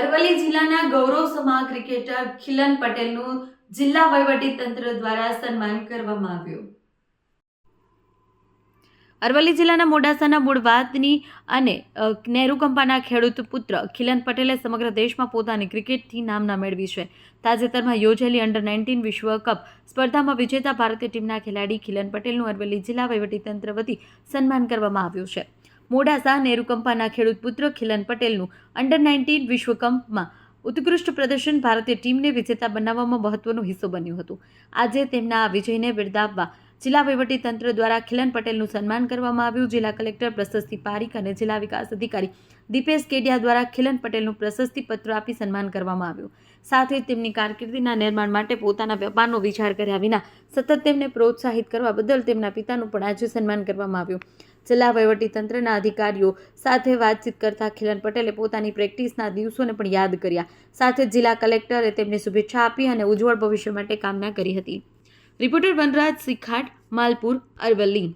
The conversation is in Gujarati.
અરવલ્લી જિલ્લાના ગૌરવ સમા ક્રિકેટર ખિલન પટેલનું જિલ્લા વહીવટી તંત્ર દ્વારા સન્માન કરવામાં આવ્યું. અરવલ્લી જિલ્લાના મોડાસાના મૂળવાદની અને નહેરુ કંપાના ખેડૂત પુત્ર ખિલન પટેલે સમગ્ર દેશમાં પોતાની ક્રિકેટથી નામના મેળવી છે. તાજેતરમાં યોજાયેલી અંડર નાઇન્ટીન વિશ્વ કપ સ્પર્ધામાં વિજેતા ભારતીય ટીમના ખેલાડી ખિલન પટેલનું અરવલ્લી જિલ્લા વહીવટીતંત્ર વતી સન્માન કરવામાં આવ્યું છે. મોડાસા નેરુકંપાના ખેડૂત પુત્ર ખિલન પટેલનું અંડર નાઇન્ટીન વિશ્વ કપમાં ઉત્કૃષ્ટ પ્રદર્શન ભારતીય ટીમને વિજેતા બનાવવામાં મહત્વનો હિસ્સો બન્યું હતું. આજે તેમના આ વિજયને બિરદાવવા જિલ્લા તંત્ર દ્વારા ખિલન પટેલનું સન્માન કરવામાં આવ્યું. જિલ્લા કલેક્ટર, પ્રશસ્તિ પારીખ અને જિલ્લા વિકાસ અધિકારી દીપેશ કેડિયા દ્વારા ખિલન પટેલનું પ્રશસ્તિ પત્ર આપી સન્માન કરવામાં આવ્યું. સાથે તેમની કારકિર્દીના નિર્માણ માટે પોતાના વેપારનો વિચાર કર્યા વિના સતત તેમને પ્રોત્સાહિત કરવા બદલ તેમના પિતાનું પણ આજે સન્માન કરવામાં આવ્યું. જિલ્લા વહીવટી તંત્રના અધિકારીઓ સાથે વાતચીત કરતા ખિલન પટેલે પોતાની પ્રેક્ટિસના દિવસોને પણ યાદ કર્યા. સાથે જિલ્લા કલેક્ટરે તેમને શુભેચ્છા આપી અને ઉજ્જવળ ભવિષ્ય માટે કામના કરી હતી. રિપોર્ટર વનરાજ સિખાટ માલપુર, અરવલ્લી.